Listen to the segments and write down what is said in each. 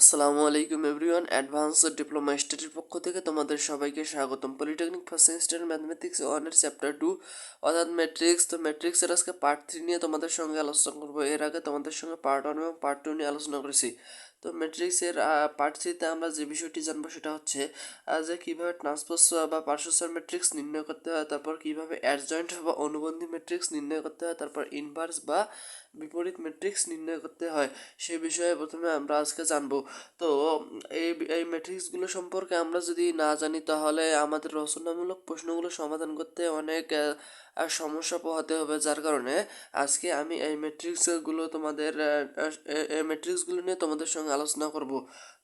আসসালামু আলাইকুম everyone. Advance diploma স্টাডির পক্ষ থেকে তোমাদের সবাইকে স্বাগতম। পলিটেকনিক ফার্স্ট সেমিস্টার ম্যাথমেটিক্স ওয়ানের চ্যাপ্টার টু অর্থাৎ ম্যাট্রিক্স তো ম্যাট্রিক্সের আজকে পার্ট থ্রি নিয়ে তোমাদের সঙ্গে আলোচনা করব। এর আগে তোমাদের সঙ্গে পার্ট ওয়ান এবং পার্ট টু নিয়ে আলোচনা করেছি। তো ম্যাট্রিক্সের পার্ট থ্রিতে আমরা যে বিষয়টি জানব সেটা হচ্ছে যে কীভাবে ট্রান্সপোজ বা পার্শ্বসার ম্যাট্রিক্স নির্ণয় করতে হয়, তারপর কীভাবে অ্যাডজয়েন্ট বা অনুবন্ধী ম্যাট্রিক্স নির্ণয় করতে হয়, তারপর ইনভার্স বা বিপরীত ম্যাট্রিক্স নির্ণয় করতে হয়, সে বিষয়ে প্রথমে আমরা আজকে জানব। তো, এই এই ম্যাট্রিক্সগুলো সম্পর্কে আমরা যদি না জানি, তাহলে আমাদের রচনামূলক প্রশ্নগুলো সমাধান করতে অনেক সমস্যা পোহাতে হবে। যার কারণে আজকে আমি এই ম্যাট্রিক্সগুলো তোমাদের এই ম্যাট্রিক্সগুলো নিয়ে তোমাদের সঙ্গে আলোচনা করব।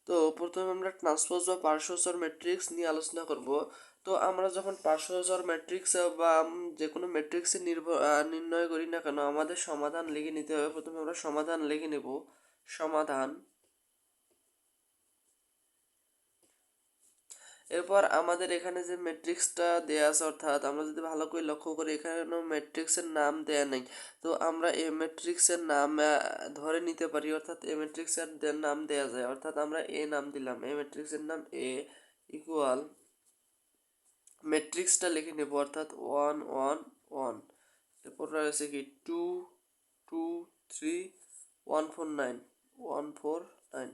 তো, প্রথমে আমরা ট্রান্সপোজ বা পার্শ্বচর ম্যাট্রিক্স নিয়ে আলোচনা করব। তো আমরা যখন পার্শ্বচর ম্যাট্রিক্স বা যে কোনো ম্যাট্রিক্সের নির্ভর নির্ণয় করি না কেন, আমাদের সমাধান লিখে নিতে হবে। প্রথমে আমরা সমাধান লিখে নেব। সমাধান। এরপর আমাদের এখানে যে ম্যাট্রিক্সটা দেয়া আছে, অর্থাৎ আমরা যদি ভালো করে লক্ষ্য করি এখানে কোনো ম্যাট্রিক্সের নাম দেয়া নেই। তো আমরা এই ম্যাট্রিক্সের নাম ধরে নিতে পারি, অর্থাৎ এ ম্যাট্রিক্সের নাম দেয়া যায়। অর্থাৎ আমরা এ নাম দিলাম। এ ম্যাট্রিক্সের নাম এ ইকুয়াল ম্যাট্রিক্সটা লিখে নেব, অর্থাৎ ওয়ান ওয়ান ওয়ান এরপর রয়েছে কি? Two two three one four nine one four nine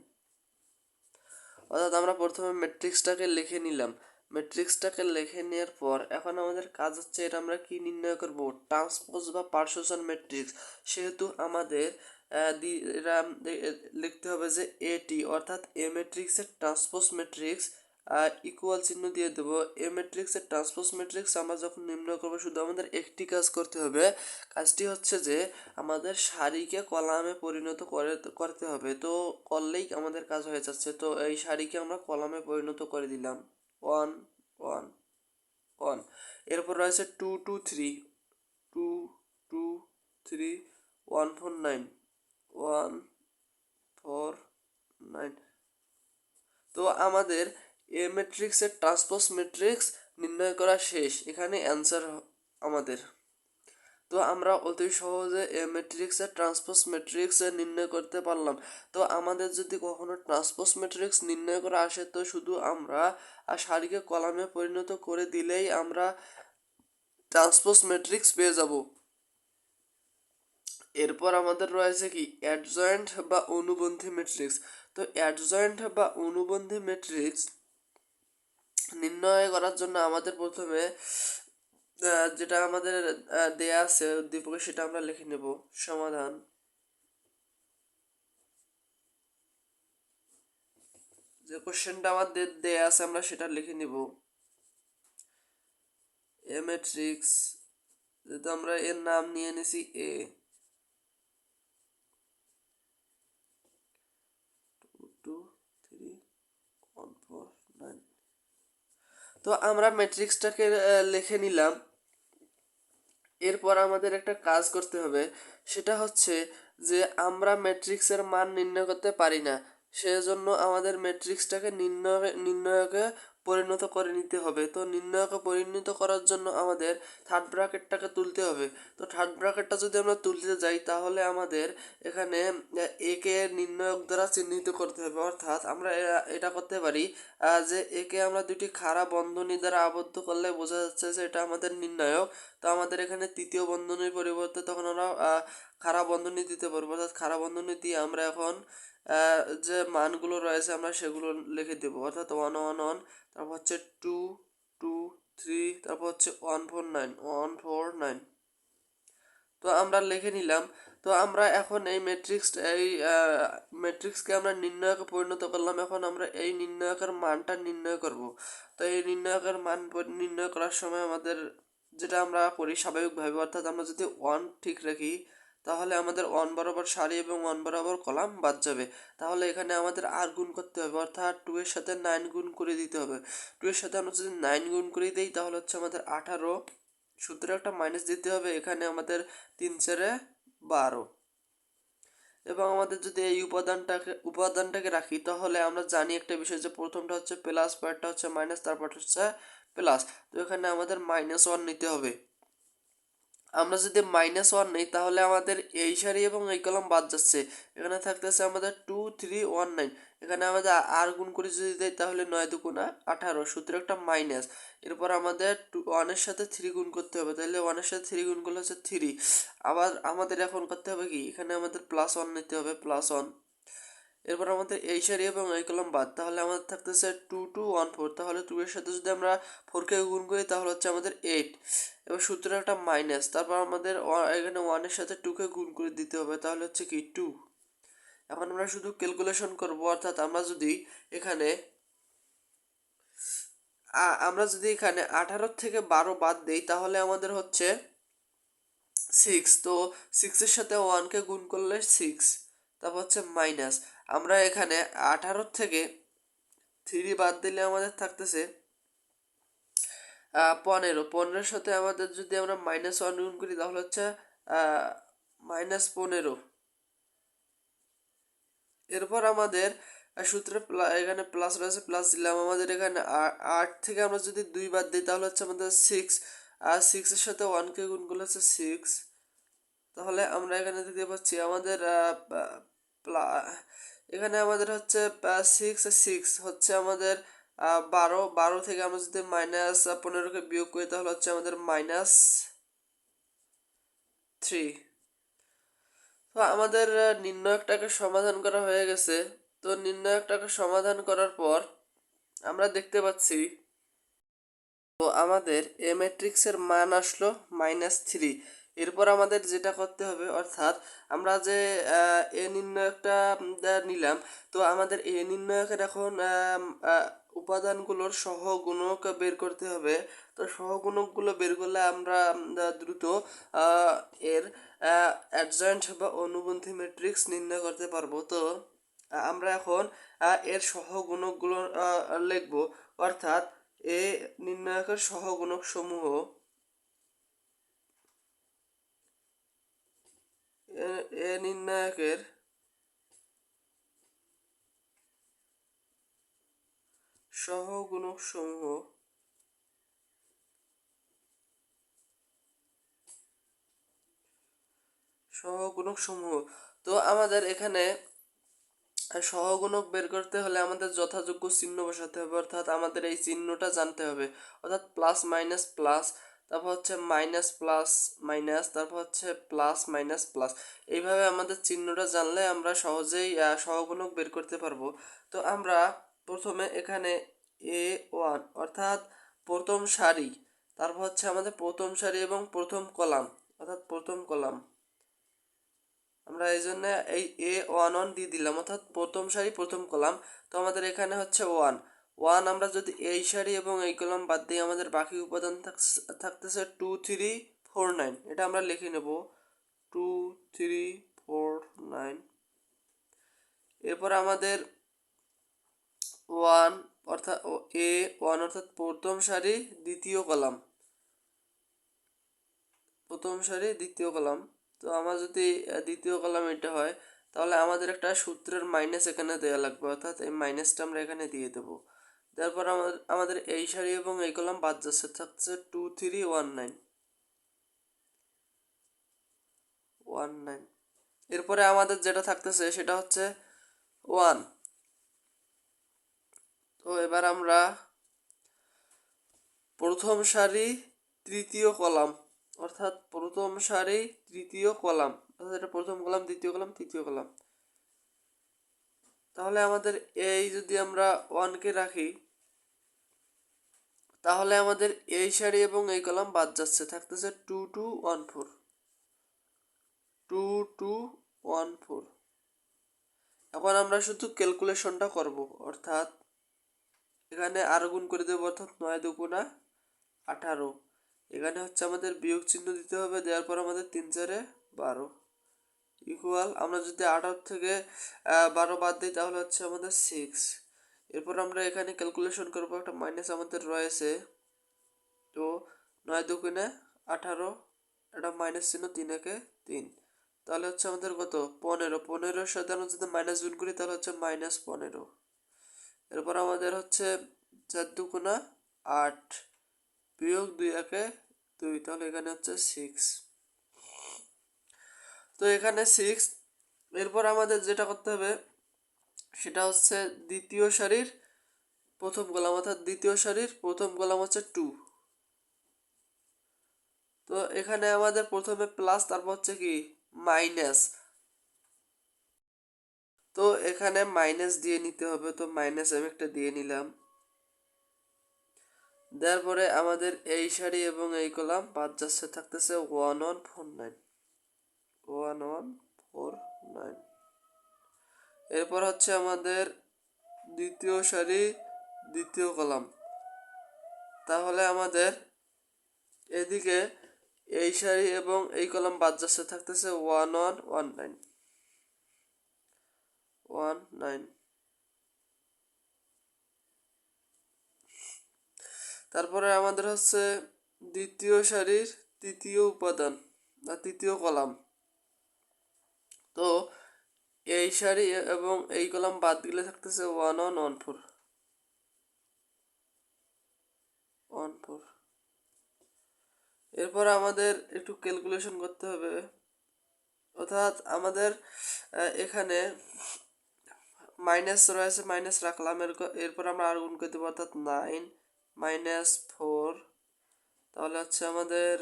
অর্থাৎ আমরা প্রথমে ম্যাট্রিক্সটাকে লিখে নিলাম। ম্যাট্রিক্সটাকে লিখে নেওয়ার পর এখন আমাদের কাজ হচ্ছে এটা আমরা কি নির্ণয় করব? ট্রান্সপোজ বা পার্শ্বসন ম্যাট্রিক্স সেহেতু আমাদের লিখতে হবে যে এটি অর্থাৎ এ ম্যাট্রিক্সের ট্রান্সপোজ ম্যাট্রিক্স ইকুয়াল চিহ্ন দিয়ে দেবো এ ম্যাট্রিক্সের ট্রান্সপোজ ম্যাট্রিক্স আমরা যখন নির্ণয় করব। শুধু আমাদের একটি কাজ করতে হবে। কাজটি হচ্ছে যে আমাদের সারিকে কলামে পরিণত করে, করতে হবে। তো করলেই আমাদের কাজ হয়ে যাচ্ছে। তো এই সারিকে আমরা কলামে পরিণত করে দিলাম। ওয়ান ওয়ান ওয়ান এরপর রয়েছে two two three two two three one four nine one four nine তো আমাদের এ ম্যাট্রিক্সের ট্রান্সপোজ ম্যাট্রিক্স নির্ণয় করা শেষ। এখানে অ্যান্সার আমাদের। তো আমরা অতি সহজে এ ম্যাট্রিক্সের ট্রান্সপোজ ম্যাট্রিক্স নির্ণয় করতে পারলাম। তো আমাদের যদি কখনো ট্রান্সপোজ ম্যাট্রিক্স নির্ণয় করা আসে, তো শুধু আমরা আর সারিকে কলামে পরিণত করে দিলেই আমরা ট্রান্সপোজ ম্যাট্রিক্স পেয়ে যাব। এরপর আমাদের রয়েছে কি? অ্যাডজয়েন্ট বা অনুবন্ধী ম্যাট্রিক্স তো অ্যাডজয়েন্ট বা অনুবন্ধী ম্যাট্রিক্স নির্ণয় করার জন্য আমাদের প্রথমে যেটা আমাদের দেয়া আছে উদ্দীপকে সেটা আমরা লিখে নেব। সমাধান। যে কোশ্চেনটা আমাদের দেয়া আছে, আমরা সেটা লিখে নিব। এ ম্যাট্রিক্স যেহেতু আমরা এর নাম নিয়ে নিছি A two three one four nine তো আমরা ম্যাট্রিক্সটাকে লিখে নিলাম। এরপর আমাদের একটা কাজ করতে হবে। সেটা হচ্ছে যে আমরা ম্যাট্রিক্সের মান নির্ণয় করতে পারি না। সেজন্য আমাদের ম্যাট্রিক্সটাকে নির্ণয়, নির্ণয়কে পরিণত করে নিতে হবে। তো নির্ণয়কে পরিণত করার জন্য আমাদের থার্ড ব্র্যাকেটটাকে তুলতে হবে। তো থার্ড ব্র্যাকেটটা যদি আমরা তুলতে যাই, তাহলে আমাদের এখানে একে নির্ণয়ক দ্বারা চিহ্নিত করতে হবে। অর্থাৎ আমরা এটা করতে পারি যে একে আমরা দুটি খাড়া বন্ধনী দ্বারা আবদ্ধ করলে বোঝা যাচ্ছে যে এটা আমাদের নির্ণায়ক। তো আমাদের এখানে তৃতীয় বন্ধনীর পরিবর্তে তখন আমরা খাড়া বন্ধনী দিতে পারব। অর্থাৎ খাড়া বন্ধনী দিয়ে আমরা এখন যে মানগুলো রয়েছে আমরা সেগুলো লিখে দেবো। অর্থাৎ ওয়ান ওয়ান ওয়ান তারপর হচ্ছে টু টু থ্রি তারপর হচ্ছে one four nine one four nine তো আমরা লিখে নিলাম। তো আমরা এখন এই ম্যাট্রিক্স এই ম্যাট্রিক্সকে আমরা নির্ণয়কে পরিণত করলাম। এখন আমরা এই নির্ণয়কের মানটা নির্ণয় করব। তো এই নির্ণয়কের মান নির্ণয় করার সময় আমাদের যেটা আমরা করি স্বাভাবিকভাবে, অর্থাৎ আমরা যদি ওয়ান ঠিক রাখি তাহলে আমাদের ওয়ান বরাবর সারি এবং ওয়ান বরাবর কলাম বাদ যাবে। তাহলে এখানে আমাদের আর গুণ করতে হবে, অর্থাৎ টু এর সাথে নাইন গুণ করে দিতে হবে। টু এর সাথে আমরা যদি নাইন গুণ করে দিই, তাহলে হচ্ছে আমাদের আঠারো। সূত্রে একটা মাইনাস দিতে হবে, এখানে আমাদের তিন চারে বারো। এবং আমাদের যদি এই উপাদানটাকে উপাদানটাকে রাখি, তাহলে আমরা জানি একটা বিষয় যে প্রথমটা হচ্ছে প্লাস পরেরটা হচ্ছে মাইনাস তারপর হচ্ছে প্লাস তো এখানে আমাদের মাইনাস ওয়ান নিতে হবে। আমরা যদি মাইনাস ওয়ান নেই, তাহলে আমাদের এই সারি এবং এই কলম বাদ যাচ্ছে। এখানে থাকতেছে আমাদের টু থ্রি ওয়ান নাইন এখানে আমাদের আর গুণ করে যদি দেয় তাহলে নয় দুগুণা আঠারো। সূত্র একটা মাইনাস এরপর আমাদের টু ওয়ানের সাথে থ্রি গুণ করতে হবে। তাহলে ওয়ানের সাথে থ্রি গুণ করলে হচ্ছে থ্রি আবার আমাদের এখন করতে হবে কি? এখানে আমাদের প্লাস ওয়ান নিতে হবে প্লাস ওয়ান এরপর আমাদের এই সারি এবং এই কলম বাদ। তাহলে আমাদের থাকতেছে টু টু ওয়ান ফোর তাহলে টু এর সাথে যদি আমরা ফোরকে গুণ করি, তাহলে হচ্ছে আমাদের এইট এবার সূত্র একটা মাইনাস তারপর আমাদের এখানে ওয়ানের সাথে টুকে গুণ করে দিতে হবে, তাহলে হচ্ছে কি টু এখন আমরা শুধু ক্যালকুলেশন করব, অর্থাৎ আমরা যদি এখানে আমরা যদি এখানে আঠারো থেকে বারো বাদ দিই, তাহলে আমাদের হচ্ছে সিক্স তো সিক্সের সাথে ওয়ানকে গুণ করলে সিক্স তারপর হচ্ছে মাইনাস আমরা এখানে আঠারো থেকে থ্রি বাদ দিলে আমাদের থাকতেছে পনেরো। পনেরোর সাথে আমাদের যদি আমরা মাইনাস ওয়ান গুণ করি, তাহলে হচ্ছে মাইনাস পনেরো। এরপর আমাদের সূত্রে এখানে প্লাস রয়েছে প্লাস দিলাম। আমাদের এখানে আট থেকে আমরা যদি দুই বাদ দিই, তাহলে হচ্ছে আমাদের সিক্স আর সিক্সের সাথে ওয়ানকে গুণ করলে হচ্ছে সিক্স তাহলে আমরা এখানে দেখতে পাচ্ছি, আমাদের এখানে আমাদের হচ্ছে সিক্স সিক্স হচ্ছে আমাদের বারো। বারো থেকে আমরা যদি মাইনাস পনেরোকে বিয়োগ করি তাহলে হচ্ছে আমাদের মাইনাস থ্রি তো আমাদের নির্ণয়কটাকে সমাধান করা হয়ে গেছে। তো নির্ণয়কটাকে সমাধান করার পর আমরা দেখতে পাচ্ছি, তো আমাদের এ ম্যাট্রিক্সের মান আসলো মাইনাস থ্রি এরপর আমাদের যেটা করতে হবে, অর্থাৎ আমরা যে এ নির্ণয়কটা নিলাম, তো আমাদের এ নির্ণয়কের এখন উপাদানগুলোর সহগুণক বের করতে হবে। তো সহগুণকগুলো বের করলে আমরা দ্রুত এর অ্যাডজয়েন্ট বা অনুবন্ধী ম্যাট্রিক্স নির্ণয় করতে পারব। তো আমরা এখন এর সহগুণকগুলো লিখব, অর্থাৎ এ নির্ণায়কের সহগুণক সমূহ এ- নির্ণায়কের সহগুণক সমূহ সহগুণক সমূহ তো আমাদের এখানে সহগুণক বের করতে হলে আমাদের যথাযোগ্য চিহ্ন বসাতে হবে। অর্থাৎ আমাদের এই চিহ্নটা জানতে হবে। অর্থাৎ প্লাস মাইনাস প্লাস তারপর হচ্ছে মাইনাস প্লাস মাইনাস তারপর হচ্ছে প্লাস মাইনাস প্লাস এইভাবে আমাদের চিহ্নটা জানলে আমরা সহজেই সহগুণক বের করতে পারব। তো আমরা প্রথমে এখানে এ ওয়ান অর্থাৎ প্রথম সারি, তারপর হচ্ছে আমাদের প্রথম সারি এবং প্রথম কলাম, অর্থাৎ প্রথম কলাম। আমরা এই জন্য এই এ ওয়ান ওয়ান দিয়ে দিলাম, অর্থাৎ প্রথম সারি, প্রথম কলাম। তো আমাদের এখানে হচ্ছে ওয়ান ওয়ান আমরা যদি এই সারি এবং এই কলাম বাদ দিই আমাদের বাকি উপাদান থাকতেছে টু থ্রি ফোর নাইন এটা আমরা লিখে নেব টু থ্রি ফোর নাইন এরপর আমাদের ওয়ান অর্থাৎ এ ওয়ান অর্থাৎ প্রথম সারি, দ্বিতীয় কলাম। প্রথম সারি, দ্বিতীয় কলাম। তো আমার যদি দ্বিতীয় কলাম এটা হয়, তাহলে আমাদের একটা সূত্রের মাইনাস এখানে দেওয়া লাগবে, অর্থাৎ এই মাইনাসটা আমরা এখানে দিয়ে দেবো। তারপর আমাদের এই সারি এবং এই কলাম বাদ যাচ্ছে, থাকছে two three one nine one nine এরপরে আমাদের যেটা থাকতেছে সেটা হচ্ছে ওয়ান তো এবার আমরা প্রথম সারি তৃতীয় কলাম, অর্থাৎ প্রথম সারি তৃতীয় কলাম, অর্থাৎ এটা প্রথম কলাম, দ্বিতীয় কলাম, তৃতীয় কলাম। তাহলে আমাদের এই যদি আমরা ওয়ানকে রাখি তাহলে আমাদের এই সারি এবং এই কলাম বাদ যাচ্ছে, থাকতেছে two two one four two two one four এখন আমরা শুধু ক্যালকুলেশনটা করব, অর্থাৎ এখানে আরও গুণ করে দেবো, অর্থাৎ নয় দুগুণা আঠারো। এখানে হচ্ছে আমাদের বিয়োগ চিহ্ন দিতে হবে, দেওয়ার পর আমাদের তিন চারে বারো। ইকুয়াল আমরা যদি আঠারো থেকে বারো বাদ দিই, তাহলে হচ্ছে আমাদের সিক্স এরপর আমরা এখানে ক্যালকুলেশন করব, একটা মাইনাস আমাদের রয়েছে। তো নয় দুগুণে আঠারো, একটা মাইনাস চিহ্ন তিন একে তিন। তাহলে হচ্ছে আমাদের কত? পনেরো। পনেরোর সাথে আমরা যদি মাইনাস গুণ করি, তাহলে হচ্ছে মাইনাস পনেরো। এরপর আমাদের হচ্ছে চার দুগুণা আট বিয়োগ দুই একে দুই, তাহলে এখানে হচ্ছে সিক্স তো এখানে সিক্স এরপর আমাদের যেটা করতে হবে সেটা হচ্ছে দ্বিতীয় সারির প্রথম কলাম অর্থাৎ দ্বিতীয় সারির প্রথম কলাম হচ্ছে টু। তো এখানে আমাদের প্রথমে প্লাস, তারপর হচ্ছে কি, মাইনাস। তো এখানে মাইনাস দিয়ে নিতে হবে, তো মাইনাস আমি একটা দিয়ে নিলাম। দেওয়ার পরে আমাদের এই সারি এবং এই কলাম বাদ যাচ্ছে, থাকতেছে one one four nine one one four nine এরপর হচ্ছে আমাদের দ্বিতীয় সারি, দ্বিতীয় কলাম। তাহলে আমাদের এদিকে এই সারি এবং এই কলাম বাদ যাচ্ছে, থাকতেছে one one one nine one nine তারপরে আমাদের হচ্ছে দ্বিতীয় সারির তৃতীয় উপাদান বা তৃতীয় কলাম। তো এই সারি এবং এই কলাম বাদ দিলে থাকতেছে one one one four one four এরপর আমাদের একটু ক্যালকুলেশন করতে হবে। অর্থাৎ আমাদের এখানে মাইনাস রয়েছে, মাইনাস রাখলাম এরপর আমরা আর গুণ করতে পারব অর্থাৎ নাইন মাইনাস ফোর। তাহলে হচ্ছে আমাদের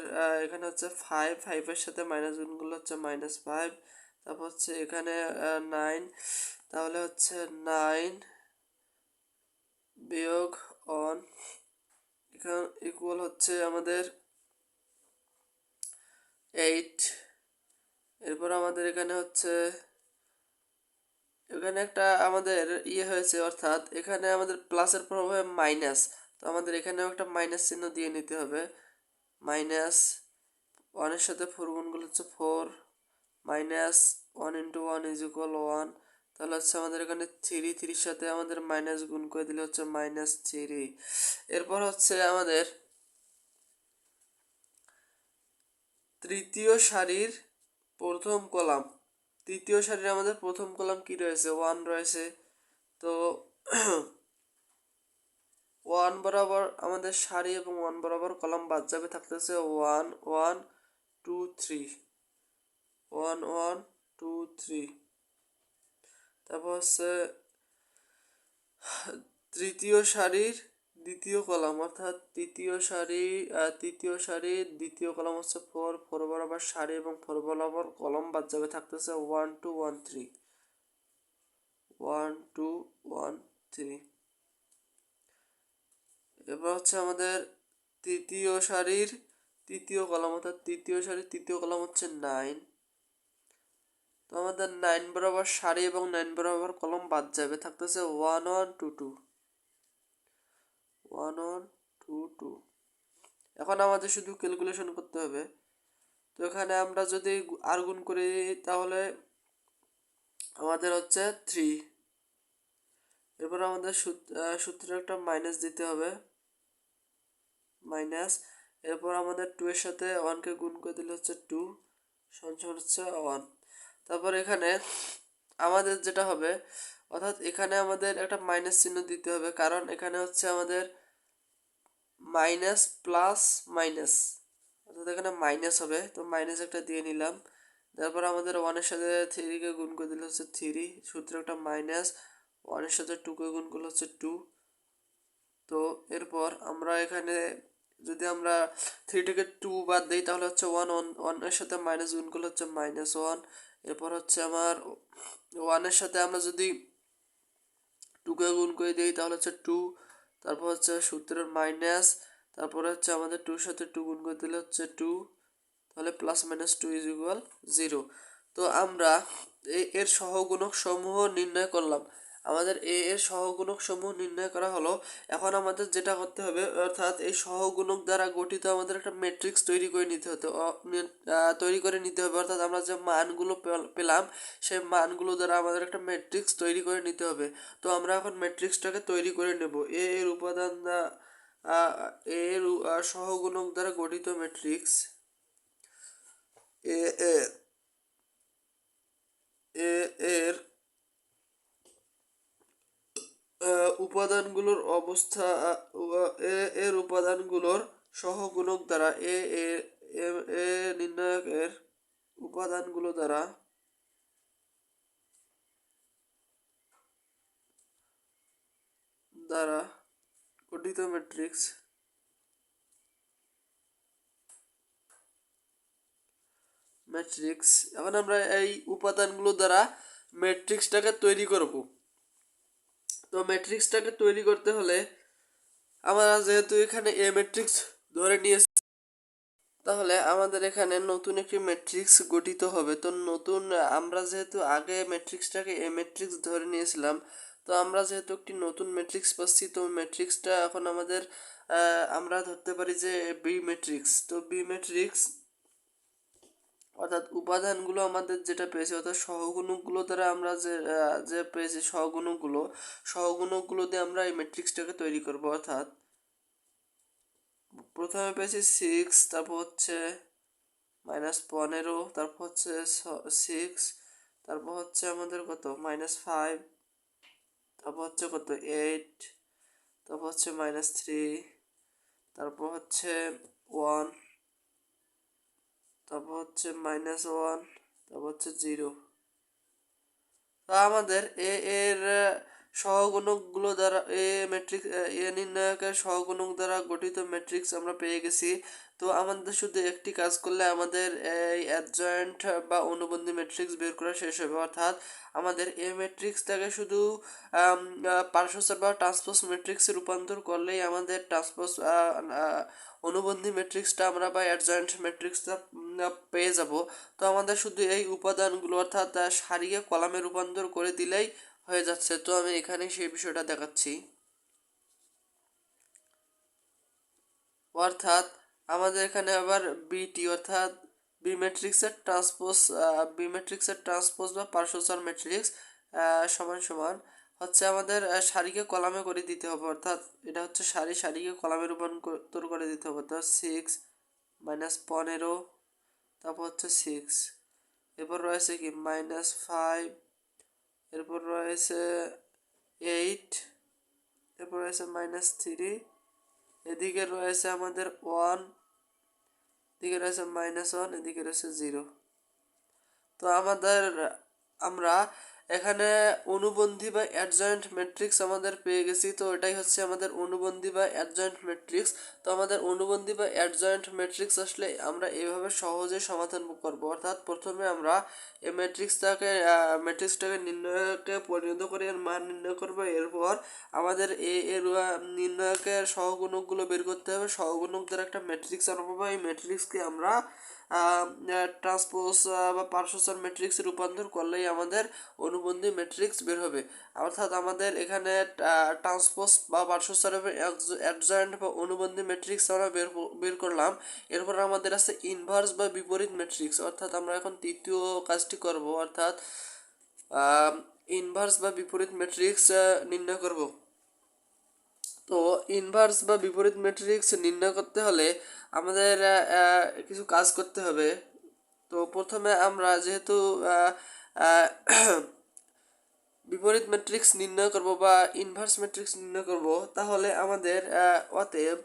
এখানে হচ্ছে ফাইভ ফাইভের সাথে মাইনাস গুণগুলো হচ্ছে মাইনাস ফাইভ তারপর হচ্ছে এখানে নাইন তাহলে হচ্ছে নাইন বিয়োগ অন এখানে ইকুয়াল হচ্ছে আমাদের এইট এরপর আমাদের এখানে হচ্ছে, এখানে একটা আমাদের ইয়ে হয়েছে, অর্থাৎ এখানে আমাদের প্লাসের প্রভাবে মাইনাস তো আমাদের এখানেও একটা মাইনাস চিহ্ন দিয়ে নিতে হবে। মাইনাস ওয়ানের সাথে ফোর গুণগুলো হচ্ছে four minus one into one is equal one তাহলে হচ্ছে আমাদের এখানে থ্রি থ্রির সাথে আমাদের মাইনাস গুণ করে দিলে হচ্ছে মাইনাস থ্রি এরপর হচ্ছে আমাদের তৃতীয় সারির প্রথম কলাম। তৃতীয় সারির আমাদের প্রথম কলাম কি রয়েছে? ওয়ান রয়েছে। তো ওয়ান বরাবর আমাদের সারি এবং ওয়ান বরাবর কলাম বাদ যাবে থাকতেছে one one two three one one two three তারপর হচ্ছে, তৃতীয় সারির দ্বিতীয় কলাম, অর্থাৎ তৃতীয় সারি তৃতীয় সারির দ্বিতীয় কলাম হচ্ছে ফোর ফোর বরাবর সারি এবং ফোর বরাবর কলম বাদ যাবে, থাকতেছে one two one three one two one three এবার হচ্ছে আমাদের তৃতীয় সারির তৃতীয় কলাম, অর্থাৎ তৃতীয় সারির তৃতীয় কলাম হচ্ছে নাইন আমাদের নাইন বরাবর সারি এবং নাইন বরাবর কলম বাদ যাবে, থাকতেছে one one two two one one two two এখন আমাদের শুধু ক্যালকুলেশন করতে হবে। তো এখানে আমরা যদি আর গুণ করি, তাহলে আমাদের হচ্ছে থ্রি এরপর আমাদের সূত্রে একটা মাইনাস দিতে হবে। মাইনাস এরপর আমাদের টু এর সাথে ওয়ানকে গুণ করে দিলে হচ্ছে টু সমান হচ্ছে ওয়ান তারপর এখানে আমাদের যেটা হবে, অর্থাৎ এখানে আমাদের একটা মাইনাস চিহ্ন দিতে হবে, কারণ এখানে হচ্ছে আমাদের মাইনাস প্লাস মাইনাস অর্থাৎ এখানে মাইনাস হবে, তো মাইনাস একটা দিয়ে নিলাম, তারপর আমাদের ওয়ানের সাথে থ্রিকে গুণ করে দিলে হচ্ছে থ্রি সূত্রে একটা মাইনাস ওয়ানের সাথে টুকে গুণ করলে হচ্ছে টু তো এরপর আমরা এখানে যদি আমরা থ্রিটিকে টু বাদ দিই, তাহলে হচ্ছে ওয়ান ওয়ান ওয়ানের সাথে মাইনাস গুণ করলে হচ্ছে মাইনাস ওয়ান এরপর হচ্ছে আমার ওয়ানের সাথে আমরা যদি টুকে গুণ করে দিই, তাহলে হচ্ছে টু তারপর হচ্ছে সূত্রের মাইনাস তারপরে হচ্ছে আমাদের টুর সাথে টু গুণ করে দিলে হচ্ছে টু তাহলে plus minus two is equal zero তো আমরা এর সহগুণক সমূহ নির্ণয় করলাম। আমাদের এ এর সহগুণক সমূহ নির্ণয় করা হলো। এখন আমাদের যেটা করতে হবে, অর্থাৎ এই সহগুণক দ্বারা গঠিত আমাদের একটা ম্যাট্রিক্স তৈরি করে নিতে হতো। তৈরি করে নিতে হবে। অর্থাৎ আমরা যে মানগুলো পেলাম, সেই মানগুলো দ্বারা আমাদের একটা ম্যাট্রিক্স তৈরি করে নিতে হবে। তো আমরা এখন ম্যাট্রিক্সটাকে তৈরি করে নেব। এ এর উপাদান এর সহগুণক দ্বারা গঠিত ম্যাট্রিক্স এ এর এ এর উপাদানগুলোর অবস্থা এ, এর উপাদানগুলোর সহগুণক দ্বারা, এ এ নির্ণায়কের উপাদানগুলো দ্বারা দ্বারা গঠিত ম্যাট্রিক্স ম্যাট্রিক্স এখন আমরা এই উপাদানগুলো দ্বারা ম্যাট্রিক্সটাকে তৈরি করব। তো ম্যাট্রিক্সটাকে তৈরি করতে হলে আমরা যেহেতু এখানে এ ম্যাট্রিক্স ধরে নিয়েছি, তাহলে আমাদের এখানে নতুন একটি ম্যাট্রিক্স গঠিত হবে। তো নতুন, আমরা যেহেতু আগে ম্যাট্রিক্সটাকে এ ম্যাট্রিক্স ধরে নিয়েছিলাম, তো আমরা যেহেতু একটি নতুন ম্যাট্রিক্স পাচ্ছি, তো ম্যাট্রিক্সটা এখন আমাদের আমরা ধরতে পারি যে বি ম্যাট্রিক্স তো বি ম্যাট্রিক্স অর্থাৎ উপাদানগুলো আমাদের যেটা পেয়েছি, অর্থাৎ সহগুণকগুলো দ্বারা আমরা যে যে পেয়েছি সহগুণকগুলো সহগুণকগুলো দিয়ে আমরা এই ম্যাট্রিক্সটাকে তৈরি করব, অর্থাৎ প্রথমে পেয়েছি সিক্স তারপর হচ্ছে মাইনাস পনেরো, তারপর হচ্ছে সিক্স তারপর হচ্ছে আমাদের কত? মাইনাস ফাইভ তারপর হচ্ছে কত? এইট তারপর হচ্ছে মাইনাস থ্রি তারপর হচ্ছে ওয়ান তারপর হচ্ছে মাইনাস ওয়ান তারপর হচ্ছে জিরো তা আমাদের এ এর সহগুণকগুলো দ্বারা এ ম্যাট্রিক্স এ নির্ণায়কের সহগুণক দ্বারা গঠিত ম্যাট্রিক্স আমরা পেয়ে গেছি। তো আমাদের শুধু একটি কাজ করলে আমাদের এই অ্যাডজয়েন্ট বা অনুবন্ধী ম্যাট্রিক্স বের করা শেষ হবে। অর্থাৎ আমাদের এ ম্যাট্রিক্সটাকে শুধু বা ম্যাট্রিক্সে রূপান্তর করলেই আমাদের অনুবন্ধী ম্যাট্রিক্সটা আমরা বা অ্যাডজয়েন্ট ম্যাট্রিক্সটা পেয়ে যাব। তো আমাদের শুধু এই উপাদানগুলো অর্থাৎ সারিয়ে কলামে রূপান্তর করে দিলেই হয়ে যাচ্ছে। তো আমি এখানে সেই বিষয়টা দেখাচ্ছি। অর্থাৎ আমাদের এখানে আবার বিটি অর্থাৎ বি ম্যাট্রিক্সের ট্রান্সপোজ বি ম্যাট্রিক্সের ট্রান্সপোজ বা পার্শ্বসার ম্যাট্রিক্স সমান সমান হচ্ছে আমাদের সারিকে কলামে করে দিতে হবে। অর্থাৎ এটা হচ্ছে সারি, সারিকে কলামে রূপান্তর করে দিতে হবে। অর্থাৎ সিক্স মাইনাস পনেরো, তারপর হচ্ছে সিক্স এরপর রয়েছে কি? মাইনাস ফাইভ এরপর রয়েছে এইট এরপর রয়েছে মাইনাস থ্রি এদিকে রয়েছে আমাদের ওয়ান এদিকে রয়েছে মাইনাস ওয়ান এদিকে রয়েছে জিরো তো আমাদের আমরা এখানে অনুবন্ধী বা অ্যাডজয়েন্ট ম্যাট্রিক্স আমাদের পেয়ে গেছি, তো এটাই হচ্ছে আমাদের অনুবন্ধী বা অ্যাডজয়েন্ট ম্যাট্রিক্স তো আমাদের অনুবন্ধী বা অ্যাডজয়েন্ট ম্যাট্রিক্স আসলে আমরা এইভাবে সহজে সমাধান করব। অর্থাৎ প্রথমে আমরা এই ম্যাট্রিক্সটাকে ম্যাট্রিক্সটাকে নির্ণয়কে পরিণত করে এর মান নির্ণয় করব। এরপর আমাদের এ, এর নির্ণয়কের সহগুণকগুলো বের করতে হবে। সহগুণক দ্বারা একটা ম্যাট্রিক্স আনব এই ম্যাট্রিক্সকে আমরা ট্রান্সপোজ বা পার্শ্বসার ম্যাট্রিক্সে রূপান্তর করলেই আমাদের অনুবন্ধী ম্যাট্রিক্স বের হবে। অর্থাৎ আমাদের এখানে ট্রান্সপোজ বা পার্শ্বসার অ্যাডজয়েন্ট বা অনুবন্ধী ম্যাট্রিক্স আমরা বের বের করলাম। এরপর আমাদের আছে ইনভার্স বা বিপরীত ম্যাট্রিক্স অর্থাৎ আমরা এখন তৃতীয় কাজটি করব। অর্থাৎ ইনভার্স বা বিপরীত ম্যাট্রিক্স নির্ণয় করব। তো ইনভার্স বা বিপরীত ম্যাট্রিক্স নির্ণয় করতে হলে আমাদের কিছু কাজ করতে হবে। তো প্রথমে আমরা যেহেতু বিপরীত ম্যাট্রিক্স নির্ণয় করব বা ইনভার্স ম্যাট্রিক্স নির্ণয় করব, তাহলে আমাদের অতএব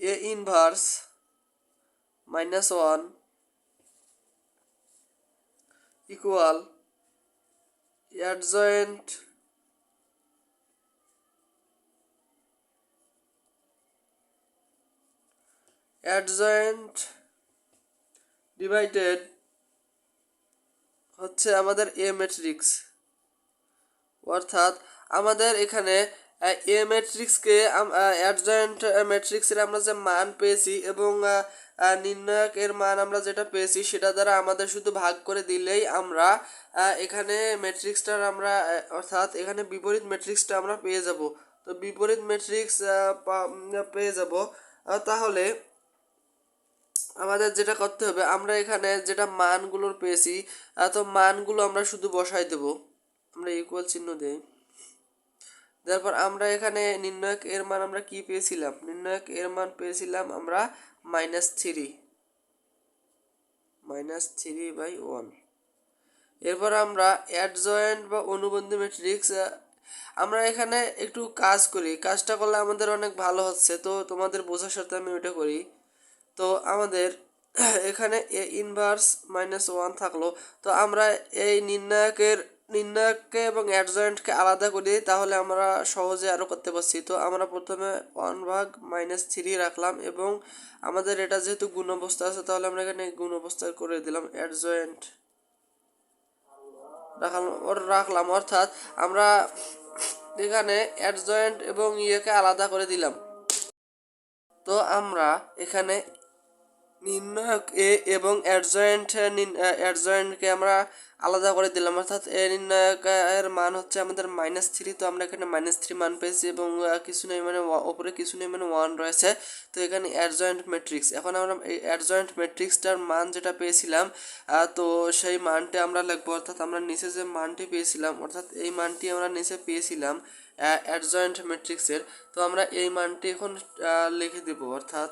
A inverse minus one equal adjoint adjoint divided হচ্ছে আমাদের এ ম্যাট্রিক্স অর্থাৎ আমাদের এখানে এ ম্যাট্রিক্সকে অ্যাডজয়েন্ট ম্যাট্রিক্সের আমরা যে মান পেয়েছি এবং নির্ণায়ক এর মান আমরা যেটা পেয়েছি সেটা দ্বারা আমাদের শুধু ভাগ করে দিলেই আমরা এখানে ম্যাট্রিক্সটার আমরা অর্থাৎ এখানে বিপরীত ম্যাট্রিক্সটা আমরা পেয়ে যাব। তো বিপরীত ম্যাট্রিক্স পেয়ে যাব। তাহলে আমাদের যেটা করতে হবে, আমরা এখানে যেটা মানগুলোর পেয়েছি তো মানগুলো আমরা শুধু বসাই দেব। আমরা ইকুয়াল চিহ্ন দেই। তারপর আমরা এখানে নির্ণায়ক এর মান আমরা কি পেয়েছিলাম? নির্ণায়ক এর মান পেয়েছিলাম আমরা minus three minus three by one এরপর আমরা অ্যাডজয়েন্ট বা অনুবন্ধী ম্যাট্রিক্স আমরা এখানে একটু কাজ করি। কাজটা করলে আমাদের অনেক ভালো হচ্ছে, তো তোমাদের বোঝার সাথে আমি ওইটা করি। তো আমাদের এখানে এ ইনভার্স মাইনাস ওয়ান থাকল। তো আমরা এই নির্ণায়কের, নির্ণায়ককে এবং অ্যাডজয়েন্টকে আলাদা করে তাহলে আমরা সহজে আরও করতে পারছি। তো আমরা প্রথমে ওয়ান ভাগ মাইনাস থ্রি রাখলাম এবং আমাদের এটা যেহেতু গুণ অবস্থা আছে, তাহলে আমরা এখানে গুণ অবস্থা করে দিলাম অ্যাডজয়েন্ট রাখলাম ওর রাখলাম। অর্থাৎ আমরা এখানে অ্যাডজয়েন্ট এবং ইয়েকে আলাদা করে দিলাম। তো আমরা এখানে নির্ণায়ক এ এবং অ্যাডজয়েন্ট অ্যাডজয়েন্টকে আমরা আলাদা করে দিলাম। অর্থাৎ এ নির্ণায়কের মান হচ্ছে আমাদের মাইনাস থ্রি তো আমরা এখানে মাইনাস থ্রি মান পেয়েছি এবং কিছু নেই মানে ওপরে কিছু নেই মানে ওয়ান রয়েছে। তো এখানে অ্যাডজয়েন্ট ম্যাট্রিক্স এখন আমরা এই অ্যাডজয়েন্ট ম্যাট্রিক্সটার মান যেটা পেয়েছিলাম তো সেই মানটি আমরা লিখব। অর্থাৎ আমরা নিচে যে মানটি পেয়েছিলাম, অর্থাৎ এই মানটি আমরা নিচে পেয়েছিলাম অ্যাডজয়েন্ট ম্যাট্রিক্সের তো আমরা এই মানটি এখন লিখে দেবো। অর্থাৎ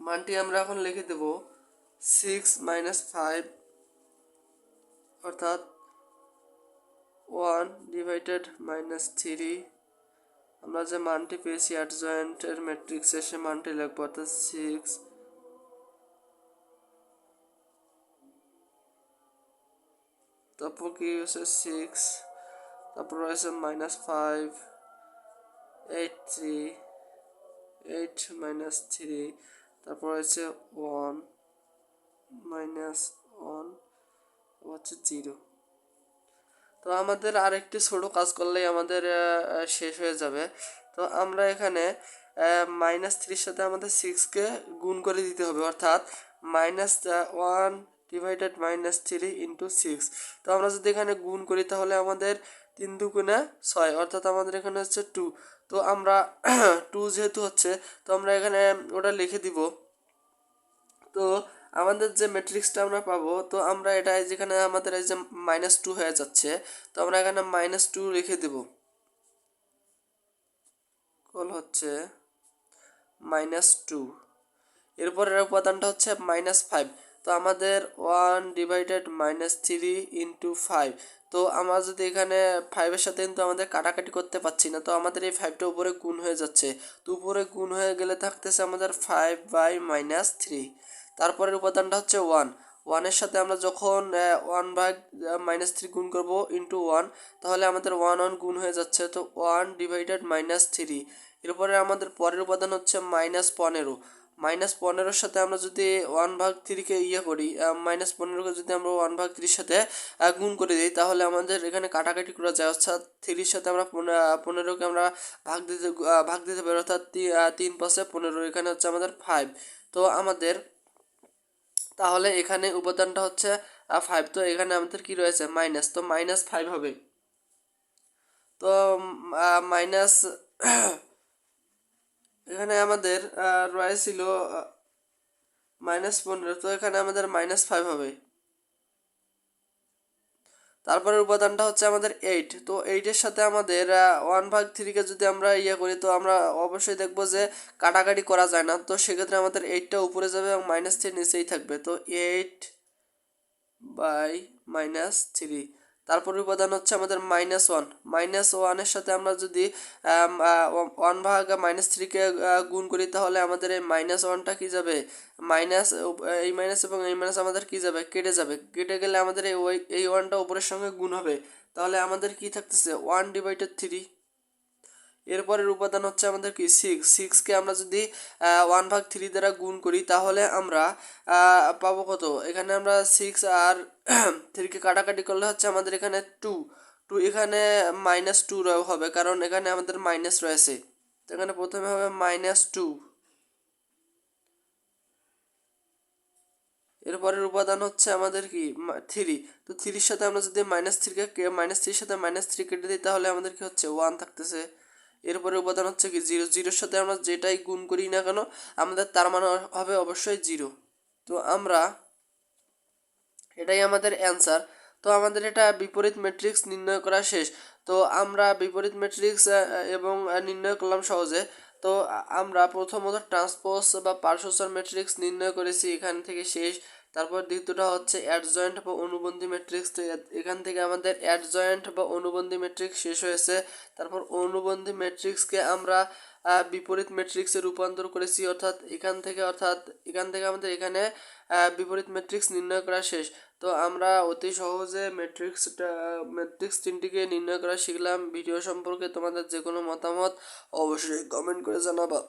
মানটি আমরা এখন লিখে দেব সিক্স মাইনাস ফাইভ অর্থাৎ ওয়ান ডিভাইডেড মাইনাস থ্রি আমরা যে মানটি পেয়েছি অ্যাডজয়েন্টের ম্যাট্রিক্সে সে মানটি লিখব, অর্থাৎ সিক্স তারপর কি হচ্ছে সিক্স তারপর রয়েছে minus five eight three eight minus three তারপর হচ্ছে ওয়ান মাইনাস ওয়ান হচ্ছে জিরো তো আমাদের আরেকটি ছোট কাজ করলেই আমাদের শেষ হয়ে যাবে। তো আমরা এখানে মাইনাস থ্রির সাথে আমাদের সিক্সকে গুণ করে দিতে হবে, অর্থাৎ minus one divided minus three into six তো আমরা যদি এখানে গুণ করি তাহলে আমাদের তিন দুগুণে ছয়, অর্থাৎ আমাদের এখানে হচ্ছে টু তো আমরা টু যেহেতু হচ্ছে, তো আমরা এখানে ওটা লিখে দিব। তো আমাদের যে ম্যাট্রিক্সটা আমরা পাবো, তো আমরা এটা যেখানে আমাদের এই যে মাইনাস টু হয়ে যাচ্ছে, তো আমরা এখানে মাইনাস টু লিখে দেব। কল হচ্ছে মাইনাস টু এরপরের উপাদানটা হচ্ছে মাইনাস ফাইভ তো আমাদের one divided minus three into five তো আমরা যদি এখানে ফাইভের সাথে কিন্তু আমাদের কাটাকাটি করতে পারছি না, তো আমাদের এই ফাইভটা উপরে গুণ হয়ে যাচ্ছে। তো উপরে গুণ হয়ে গেলে থাকতেছে আমাদের ফাইভ বাই মাইনাস থ্রি তারপরের উপাদানটা হচ্ছে ওয়ান ওয়ানের সাথে আমরা যখন ওয়ান ভাগ মাইনাস থ্রি গুণ করব ইন্টু ওয়ান তাহলে আমাদের ওয়ান ওয়ান গুণ হয়ে যাচ্ছে। তো ওয়ান ডিভাইডেড মাইনাস থ্রি এরপরে আমাদের পরের উপাদান হচ্ছে মাইনাস পনেরো। মাইনাস পনেরোর সাথে আমরা যদি ওয়ান ভাগ থ্রিকে ইয়ে করি মাইনাস পনেরোকে যদি আমরা ওয়ান ভাগ থ্রির সাথে গুণ করে দিই, তাহলে আমাদের এখানে কাটাকাটি করা যায়। অর্থাৎ থ্রির সাথে আমরা পনেরোকে আমরা ভাগ দিতে ভাগ দিতে পারি, অর্থাৎ তিন পাশে পনেরো, এখানে হচ্ছে আমাদের ফাইভ তো আমাদের তাহলে এখানে উপাদানটা হচ্ছে ফাইভ তো এখানে আমাদের কি রয়েছে? মাইনাস তো মাইনাস ফাইভ হবে। তো মাইনাস এখানে আমাদের আহ, রয়েছিল মাইনাস পনেরো তো এখানে আমাদের মাইনাস ফাইভ হবে। তারপরে উপাদানটা হচ্ছে আমাদের এইট তো এইটের সাথে আমাদের ওয়ান ভাগ থ্রিকে যদি আমরা ইয়ে করি তো আমরা অবশ্যই দেখব যে কাটাকাটি করা যায় না তো সেক্ষেত্রে আমাদের এইটটা উপরে যাবে এবং মাইনাস থ্রি নিচেই থাকবে তো এইট বাই মাইনাস থ্রি তারপর উপাদান হচ্ছে আমাদের মাইনাস ওয়ান মাইনাস ওয়ানের সাথে আমরা যদি ওয়ান ভাগ মাইনাস থ্রিকে গুণ করি, তাহলে আমাদের এই মাইনাস ওয়ানটা কী যাবে? মাইনাস এই মাইনাস এবং এই মাইনাস আমাদের কী যাবে? কেটে যাবে। কেটে গেলে আমাদের এই এই ওয়ানটা ওপরের সঙ্গে গুণ হবে। তাহলে আমাদের কী থাকতেছে? ওয়ান ডিভাইডেড থ্রি এরপরের উপাদান হচ্ছে আমাদের কি? সিক্স সিক্সকে আমরা যদি ওয়ান ভাগ থ্রি দ্বারা গুণ করি, তাহলে আমরা পাবো কত? এখানে আমরা সিক্স আর থ্রিকে কাটাকাটি করলে হচ্ছে আমাদের এখানে টু টু এখানে মাইনাস টু হবে, কারণ এখানে আমাদের মাইনাস রয়েছে। তো এখানে প্রথমে হবে মাইনাস টু এরপরের উপাদান হচ্ছে আমাদের কি? থ্রি তো থ্রির সাথে আমরা যদি মাইনাস থ্রিকে মাইনাস থ্রির সাথে মাইনাস থ্রি কেটে দিই, তাহলে আমাদের কি হচ্ছে? ওয়ান থাকতেছে। এরপরে উপাদান হচ্ছে কি জিরো। জিরোর সাথে আমরা যেটাই গুণ করি না কেন, আমাদের তার মানে হবে অবশ্যই জিরো। তো আমরা এটাই আমাদের অ্যান্সার। তো আমাদের এটা বিপরীত ম্যাট্রিক্স নির্ণয় করা শেষ। তো আমরা বিপরীত ম্যাট্রিক্স এবং নির্ণয় করলাম সহজে। তো আমরা প্রথমত ট্রান্সপোজ বা পার্শ্বসর ম্যাট্রিক্স নির্ণয় করেছি, এখান থেকে শেষ। তারপর দ্বিতীয়টা হচ্ছে অ্যাডজয়েন্ট বা অনুবন্ধী ম্যাট্রিক্স তো এখান থেকে আমাদের অ্যাডজয়েন্ট বা অনুবন্ধী ম্যাট্রিক্স শেষ হয়েছে। তারপর অনুবন্ধী ম্যাট্রিক্সকে আমরা বিপরীত ম্যাট্রিক্সে রূপান্তর করেছি। অর্থাৎ এখান থেকে, অর্থাৎ এখান থেকে আমাদের এখানে বিপরীত ম্যাট্রিক্স নির্ণয় করা শেষ। তো আমরা অতি সহজে ম্যাট্রিক্সটা ম্যাট্রিক্স তিনটিকে নির্ণয় করা শিখলাম। ভিডিও সম্পর্কে তোমাদের যে কোনো মতামত অবশ্যই কমেন্ট করে জানাবা।